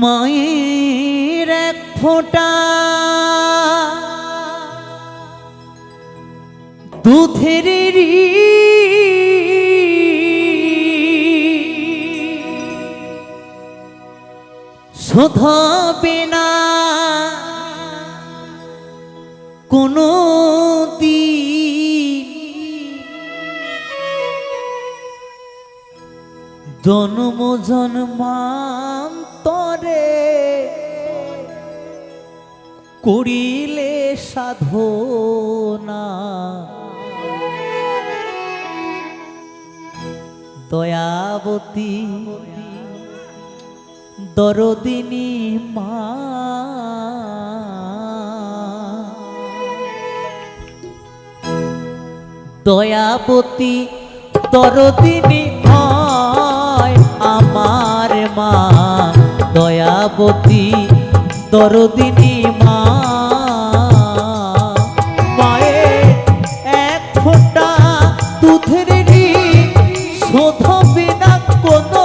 মায়ের এক ফোঁটা দুধের শোধাবে না কোনো জন্ম জন্ম জন্মান্তরে করিলে সাধনা। দয়াবতী দরদিনী মা। দয়াবতী দরদিনী হয় দয়াবতী দরদিনী মা। মায়ের এক ফোঁটা দুধের ঋণ শোধবে না কোনো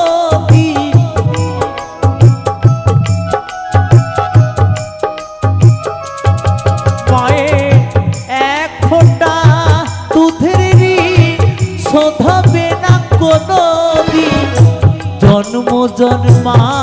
মায়ের এক ফোঁটা দুধের ঋণ শোধাবে না কোনো জন্ম করিলে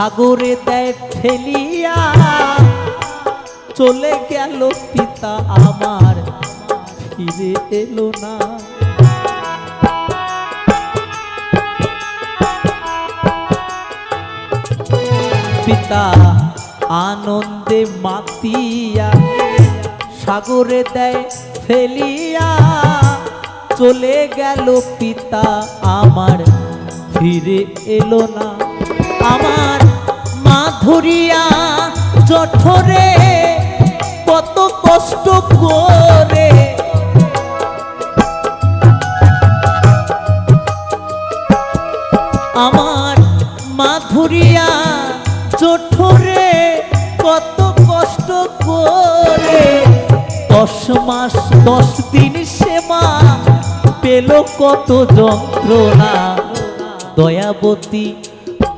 সাগরে দেয় ফেলিয়া। চলে গেল পিতা আমার, ফিরে এলো না। পিতা আনন্দে মাতিয়া, সাগরে দেয় ফেলিয়া। চলে গেল পিতা আমার, ফিরে এলো না। আমার মাধুরিয়া জঠরে কত কষ্ট করে। আমার মাধুরিয়া চঠরে কত কষ্ট করে। দশ মাস, দশ দিন সে মা পেল কত যন্ত্রণা। দয়াবতী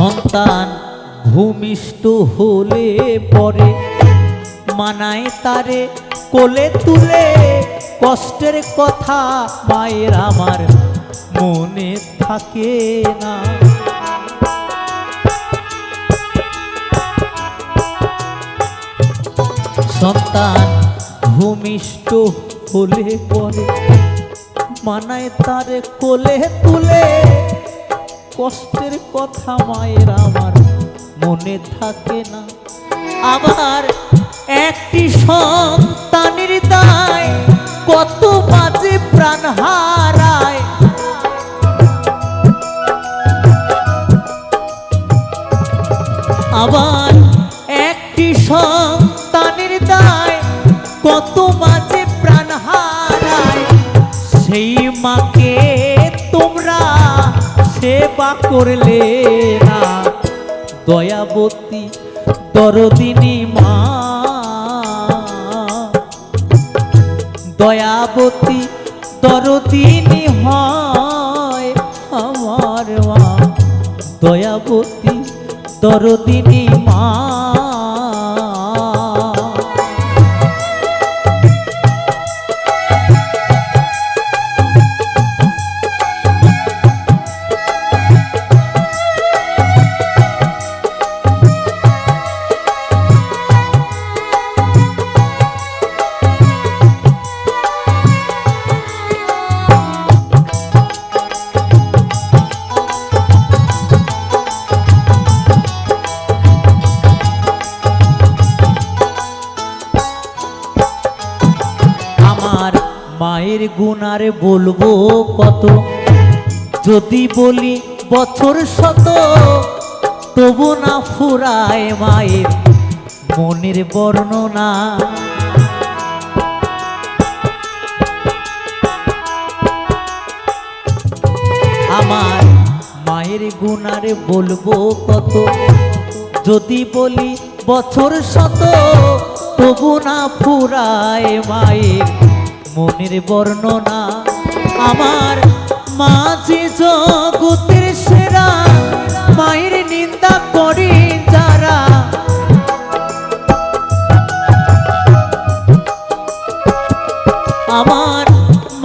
সন্তান ভূমিষ্ঠ হলে পরে মানায় তারে কোলে তুলে। কষ্টের কথা মায়ের আমার মনে থাকে না। সন্তান ভূমিষ্ঠ হলে পরে মানায় তারে কোলে তুলে। কষ্টের কথা মায়ের আমার মনে থাকে না। আবার একটি সন্তানের দায় কত মাঝে প্রাণ হারায়। আবার সেবা করলে না। দয়াবতী দরদিনী মা। দয়াবতী দরদিনী হয় আমার মা। দয়াবতী দরদিনী মা। গুণার বলব কত? যদি বলি বছর শত, তবু না ফুরায় মায়ের মনের বর্ণনা। আমার মায়ের গুণারে বলব কত? যদি বলি বছর শত, তবু না ফুরায় মায়ের মনের বর্ণনা আমার মা যে জগতের সেরা, মায়ের নিন্দা করি যারা। আমার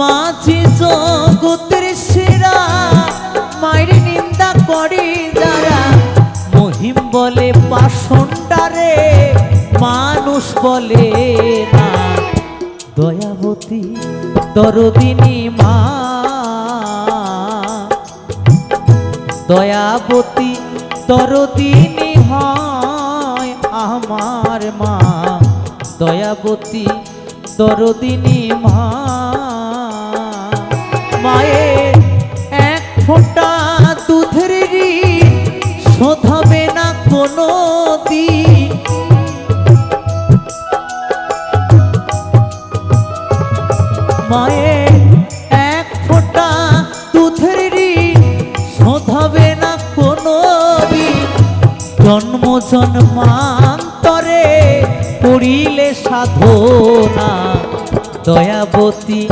মাঝে জগতের সেরা, মায়ের নিন্দা করে যারা। মহিম বলে পাষণ্ডারে মানুষ বলে না। দয়াবতী দরদিনী মা। দয়াবতী দরদিনী হয় আমার মা। দয়াবতী দরদিনী মা। মায়ের এক ফোঁটা মায়ের এক ফোঁটা দুধের ঋণ শোধ হবে না কোনো জন্ম জন্মান্তরে করিলে সাধনা, দয়াবতী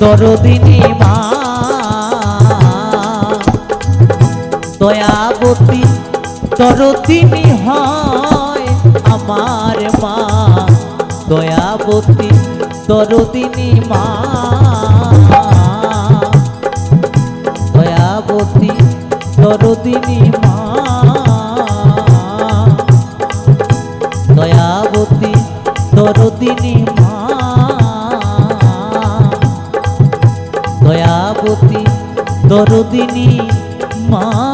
দরদিনী মা। দয়াবতী দরদিনী হয় আমার। দয়াবতী দরদিনী মা। দয়াবতী দরদিনী মা। দয়াবতী দরদিনী মা। দয়াবতী দরদিনী মা।